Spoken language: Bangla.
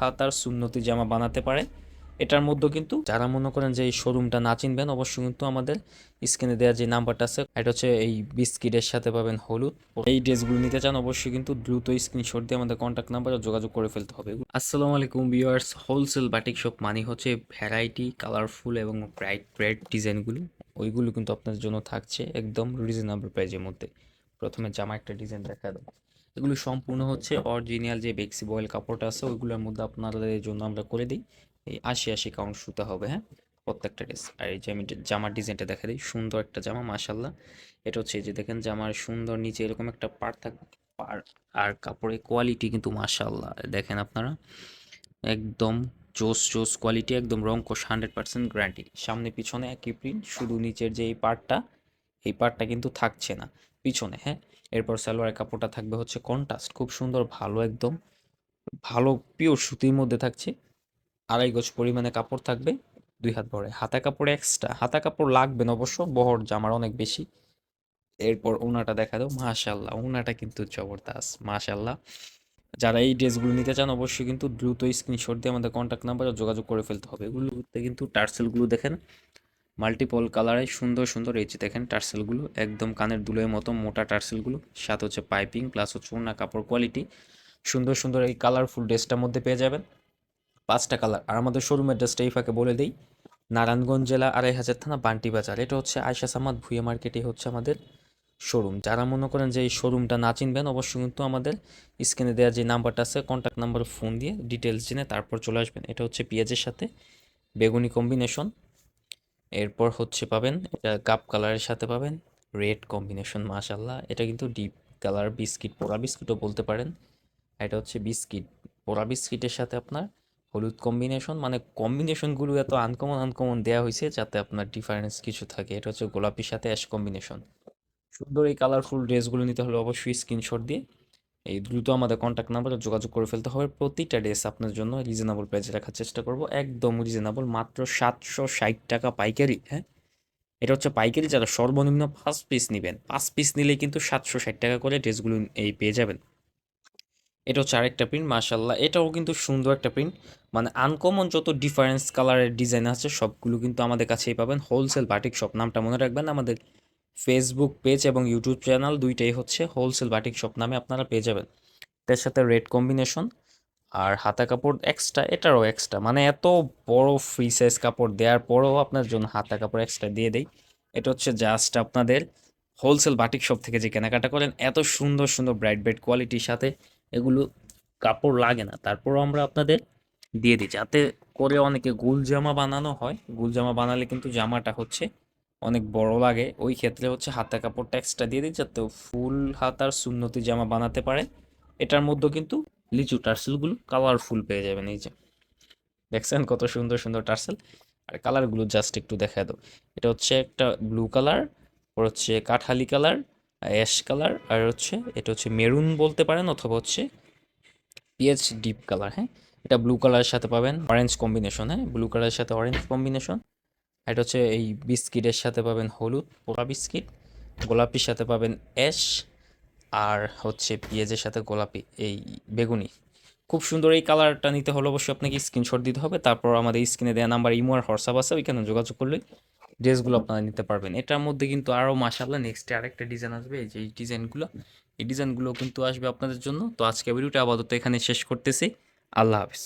হাতার সুন্নতি জামা বানাতে পারে, এটার মধ্যে কিন্তু যারা মনে করেন যে এই শোরুমটা না চিনবেন, অবশ্যই কিন্তু আমাদের স্ক্রিনে দেওয়া যে নাম্বারটা আছে, এটা হচ্ছে এই বিস্কিটের সাথে পাবেন হলুদ। এই ড্রেসগুলো নিতে চান অবশ্যই কিন্তু দ্রুত স্ক্রিনশট দিয়ে আমাদের কন্ট্যাক্ট নাম্বারে যোগাযোগ করে ফেলতে হবে। আসসালামু আলাইকুম ভিউয়ার্স, হোলসেল বাটিক শপ মানে হচ্ছে ভ্যারাইটি, কালারফুল এবং ব্রাইট ব্রাইট ডিজাইনগুলো। ওইগুলো কিন্তু আপনার জন্য থাকছে একদম রিজনেবল প্রাইজের মধ্যে। প্রথমে জামা একটা ডিজাইন দেখা দাও। এগুলো সম্পূর্ণ হচ্ছে অরিজিনাল যে বেক্সি বয়েল কাপড়টা আছে, ওইগুলোর মধ্যে আপনাদের জন্য আমরা করে দিই। এই আশি আশি কাউন্ট সুতা হবে হ্যাঁ? প্রত্যেকটা ড্রেস। আর এই যে আমি জামার ডিজাইনটা দেখা দিই, সুন্দর একটা জামা মাশাল্লাহ এটা হচ্ছে যে দেখেন, জামার সুন্দর নিচে এরকম একটা পার থাকবে পার আর কাপড়ের কোয়ালিটি কিন্তু মাশাল্লাহ দেখেন আপনারা, একদম জোস জোস কোয়ালিটি একদম রং কোষ হান্ড্রেড পার্সেন্ট গ্যারান্টি সামনে পিছনে একই প্রিন্ট শুধু নিচের যে এই পার্টটা এই পার্টটা কিন্তু থাকছে না। পিছনে হ্যাঁ? এরপর সালোয়ারের কাপড়টা থাকবে হচ্ছে কন্ট্রাস্ট খুব সুন্দর, ভালো একদম, ভালো পিওর সুতির মধ্যে থাকছে। আড়াই গজ পরিমাণে কাপড় থাকবে, দুই হাত ভরে। হাতা কাপড় এক্সট্রা হাতা কাপড় লাগবে না অবশ্য, বহর জামার অনেক বেশি। এরপর ওনাটা দেখা দাও মাশাল্লাহ ওনাটা কিন্তু জবরদস্ত মাশাল্লাহ যারা এই ড্রেসগুলো নিতে চান, অবশ্যই কিন্তু দ্রুত স্ক্রিনশট দিয়ে আমাদের কন্ট্যাক্ট নাম্বারে যোগাযোগ করে ফেলতে হবে। এগুলোতে কিন্তু টার্সেলগুলো দেখেন মাল্টিপল কালারে সুন্দর সুন্দর এই যে দেখেন টার্সেলগুলো একদম কানের দুলের মতো মোটা টার্সেলগুলো সাথে হচ্ছে পাইপিং প্লাস হচ্ছে ওনা কাপড় কোয়ালিটি সুন্দর সুন্দর এই কালারফুল ড্রেসটার মধ্যে পেয়ে যাবেন। পাঁচটা কালার আর আমাদের শোরুমের ড্রেসটা এই ফাঁকে বলে দিই, নারায়ণগঞ্জ জেলা আড়াই হাজার থানা বান্টি বাজার, এটা হচ্ছে আয়সা সামাদ ভুইয়া মার্কেটে হচ্ছে আমাদের শোরুম যারা মনে করেন যে এই শোরুমটা না চিনবেন অবশ্যই কিন্তু আমাদের স্ক্রিনে দেওয়া যে নাম্বারটা আছে কন্ট্যাক্ট নাম্বারে ফোন দিয়ে ডিটেলস জেনে তারপর চলে আসবেন, এটা হচ্ছে পেঁয়াজের সাথে বেগুনি কম্বিনেশন এরপর হচ্ছে পাবেন, এটা কাপ কালারের সাথে পাবেন রেড কম্বিনেশন মাশাল্লাহ এটা কিন্তু ডিপ কালার বিস্কিট পোড়া বিস্কিটও বলতে পারেন। এটা হচ্ছে বিস্কিট পোড়া বিস্কিটের সাথে আপনার হলুদ কম্বিনেশন মানে কম্বিনেশনগুলো এত আনকমন আনকমন দেওয়া হয়েছে যাতে আপনার ডিফারেন্স কিছু থাকে। এটা হচ্ছে গোলাপির সাথে অ্যাশ কম্বিনেশন সুন্দর এই কালারফুল ড্রেসগুলো নিতে হলে অবশ্যই স্ক্রিনশট দিয়ে এই দ্রুত আমাদের কন্ট্যাক্ট নাম্বারে যোগাযোগ করে ফেলতে হবে। প্রতিটা ড্রেস আপনার জন্য রিজনেবল প্রাইসে রাখার চেষ্টা করব। একদম রিজনেবল মাত্র সাতশো ষাট টাকা পাইকারি হ্যাঁ? এটা হচ্ছে পাইকারি, যারা সর্বনিম্ন পাঁচ পিস নেবেন। পাঁচ পিস নিলেই কিন্তু সাতশো ষাট টাকা করে ড্রেসগুলো এই পেয়ে যাবেন। এটা হচ্ছে আরেকটা প্রিন্ট মাশাল্লাহ এটাও কিন্তু সুন্দর একটা প্রিন্ট মানে আনকমন যত ডিফারেন্স কালারের ডিজাইন আছে, সবগুলো কিন্তু আমাদের কাছেই পাবেন। হোলসেল বাটিক শপ নামটা মনে রাখবেন আমাদের। ফেসবুক পেজ এবং ইউটিউব চ্যানেল দুইটাই হচ্ছে হোলসেল বাটিক শপ নামে আপনারা পেয়ে যাবেন। এটার সাথে রেড কম্বিনেশন আর হাতা কাপড় এক্সট্রা এটারও এক্সট্রা মানে এত বড় ফ্রি সাইজ কাপড় দেওয়ার পরেও আপনার জন্য হাতা কাপড় এক্সট্রা দিয়ে দেই। এটা হচ্ছে জাস্ট আপনাদের হোলসেল বাটিক শপ থেকে যে কেনাকাটা করেন, এত সুন্দর সুন্দর ব্রাইট ব্রাইট কোয়ালিটির সাথে এগুলো কাপড় লাগে না। তারপরও আমরা আপনাদের দিয়ে দিই। যাতে করে অনেকে গুল জামা বানানো হয়, গুল জামা বানালে কিন্তু জামাটা হচ্ছে অনেক বড় লাগে। ওই ক্ষেত্রে হচ্ছে হাতা কাপড় এক্সট্রা দিয়ে দিই যাতে ফুল হাতার সুন্নতি জামা বানাতে পারে এটার মধ্যে কিন্তু লিচু টার্সেলগুলো কালারফুল পেয়ে যাবেন, এই যে। দেখছেন কত সুন্দর সুন্দর টার্সেল? আর কালারগুলো জাস্ট একটু দেখা দাও। এটা হচ্ছে একটা ব্লু কালার ওর হচ্ছে কাঠালি কালার অ্যাশ কালার আর হচ্ছে এটা হচ্ছে মেরুন বলতে পারেন, অথবা হচ্ছে পিএইচ ডিপ কালার হ্যাঁ? এটা ব্লু কালারের সাথে পাবেন অরেঞ্জ কম্বিনেশন হ্যাঁ? ব্লু কালারের সাথে অরেঞ্জ কম্বিনেশন এটা হচ্ছে এই বিস্কিটের সাথে পাবেন হলুদ পোড়া বিস্কিট, গোলাপির সাথে পাবেন অ্যাশ, আর হচ্ছে পেঁয়াজের সাথে গোলাপি, এই বেগুনি। খুব সুন্দর এই কালারটা নিতে হলে অবশ্যই আপনাকে স্ক্রিনশট দিতে হবে। তারপর আমাদের স্ক্রিনে দেওয়া নাম্বার ইমো আর হোয়াটসঅ্যাপ আছে, ওইখানে যোগাযোগ করলে ড্রেসগুলো আপনারা নিতে পারবেন। এটার মধ্যে কিন্তু আরও মাসাল্লাহ নেক্সট আরেকটা ডিজাইন আসবে যে এই ডিজাইনগুলো এই ডিজাইনগুলো কিন্তু আসবে আপনাদের জন্য। তো আজকে ভিডিওটা আপাতত এখানে শেষ করতেছি। আল্লাহ হাফিজ।